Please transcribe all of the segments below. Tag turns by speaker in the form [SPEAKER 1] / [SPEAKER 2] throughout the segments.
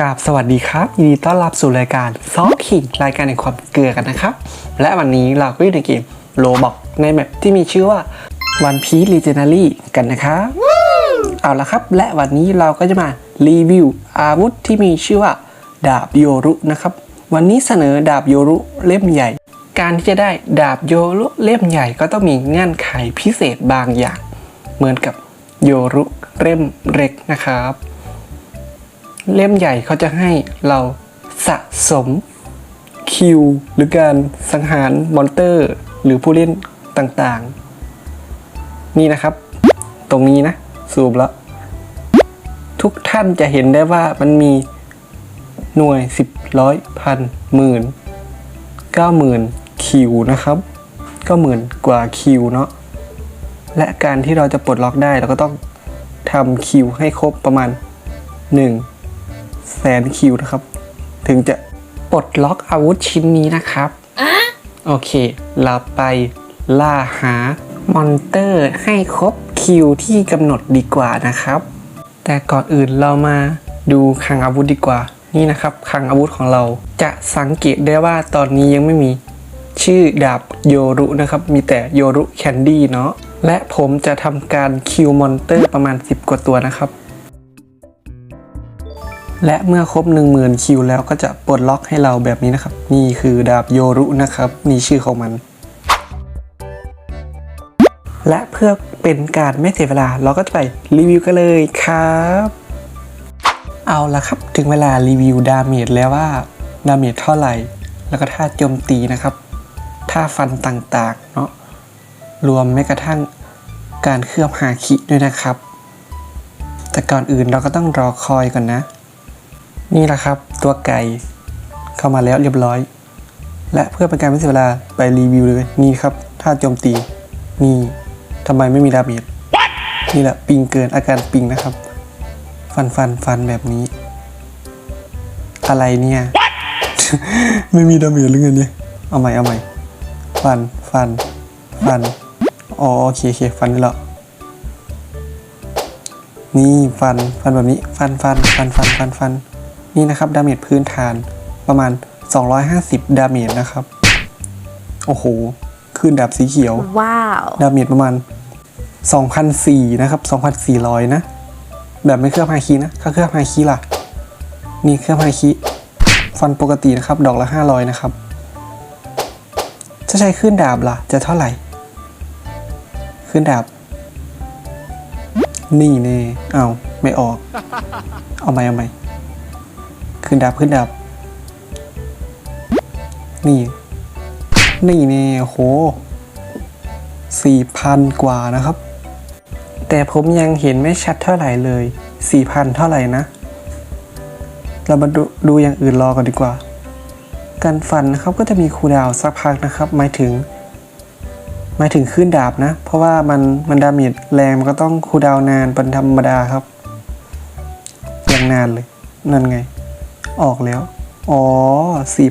[SPEAKER 1] กราบสวัสดีครับยินดีต้อนรับสู่รายการซอขิงรายการแห่งความเกลือกันนะครับ และวันนี้เราก็อยู่ในเกมโลบอกในแมปที่มีชื่อว่า One Piece Legendary กันนะครับ เอาละครับ และวันนี้เราก็จะมารีวิวอาวุธที่มีชื่อว่า ดาบโยรุนะครับ วันนี้เสนอดาบโยรุเล่มใหญ่ การที่จะได้ดาบโยรุเล่มใหญ่ก็ต้องมีเงื่อนไขพิเศษบางอย่าง เหมือนกับโยรุเล่มเล็กนะครับ เล่มใหญ่เขาจะให้เราสะสมคิวหรือการสังหารมอนเตอร์ หรือผู้เล่นต่างๆ นี่นะครับ ตรงนี้นะซูมแล้ว ทุกท่านจะเห็นได้ว่ามันมีหน่วยสิบร้อยพันหมื่นเก้าหมื่นคิวนะครับก้าหมื่นกว่าคิวเนาะและการที่เราจะปลดล็อกได้เราก็ต้องทำคิวให้ครบประมาณหนึ่ง แสนคิวนะครับ ถึงจะปลดล็อกอาวุธชิ้นนี้นะครับโอเค เราไปล่าหามอนเตอร์ให้ครบคิวที่กำหนดดีกว่านะครับ แต่ก่อนอื่นเรามาดูคลังอาวุธดีกว่า นี่นะครับคลังอาวุธของเรา จะสังเกตได้ว่าตอนนี้ยังไม่มี ชื่อดาบโยรุนะครับ มีแต่โยรุแคนดี้เนาะและผมจะทำการคิวมอนเตอร์ประมาณ 10 กว่าตัวนะครับ และเมื่อครบ 10,000 คิวแล้วก็จะปลดล็อกให้เราแบบนี้นะครับ นี่คือดาบโยรุนะครับ นี่ชื่อของมัน และเพื่อเป็นการไม่เสียเวลาเราก็จะไปรีวิวกันเลยครับ เอาละครับถึงเวลารีวิวดาเมจแล้วว่าดาเมจเท่าไหร่ แล้วก็ท่าโจมตีนะครับท่าฟันต่างๆเนาะรวมแม้กระทั่งการเคลือบฮาคิด้วยนะครับ แต่ก่อนอื่นเราก็ต้องรอคอยก่อนนะ นี่แหละครับ ตัวไก่เข้ามาแล้วเรียบร้อย และเพื่อเป็นการไม่เสียเวลาไปรีวิวเลยนี่ครับท่าโจมตีนี่ทำไมไม่มีดาเมจนี่แหละปิงเกินอาการปิงนะครับ ฟันฟันฟันแบบนี้ อะไรเนี่ย ไม่มีดาเมจหรือไงเนี่ยเอาใหม่เอาใหม่ฟันฟันฟันอ๋อโอเคโอเคฟันนี่แหละนี่ฟันฟันแบบนี้ ฟันฟันฟันฟันฟันฟัน นี่นะครับดาเมจพื้นฐานประมาณ 250 ดาเมจนะครับ โอ้โห ขึ้นดาบสีเขียว
[SPEAKER 2] Wow.
[SPEAKER 1] ดาเมจประมาณ2,004นะครับ2,400 นะ แบบไม่เคลือบไฮคีนะถ้าเคลือบไฮคีล่ะ นี่เคลือบไฮคีฟันปกตินะครับ ดอกละ 500 นะครับ จะใช้ขึ้นดาบล่ะ จะเท่าไหร่ ขึ้นดาบ นี่เน่เอาไม่ออก เอาไหมเอาไหม ขึ้นดาบขึ้นดาบนี่ นี่เน่โหสี่พันกว่านะครับ แต่ผมยังเห็นไม่ชัดเท่าไหร่เลยสี่พันเท่าไหร่นะ เรามาดูดูอย่างอื่นรอกันดีกว่า การฟันนะครับก็จะมีคูดาวสักพักนะครับ หมายถึงหมายถึงขึ้นดาบนะ เพราะว่ามันมันดาเมจแรงมันก็ต้องคูดาวน์นานเป็นธรรมดาครับ อย่างนานเลย นั่นไง ออกแล้ว อ๋อ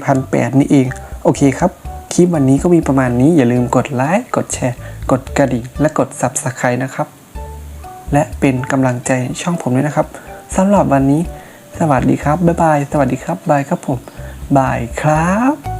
[SPEAKER 1] 4,008นี่เอง โอเคครับ คลิปวันนี้ก็มีประมาณนี้ อย่าลืมกดไลค์ กดแชร์ กดกระดิ่ง และกด Subscribe นะครับ และเป็นกำลังใจช่องผมด้วยนะครับสำหรับวันนี้ สวัสดีครับ บ๊ายบาย สวัสดีครับ บายครับผม บายครับ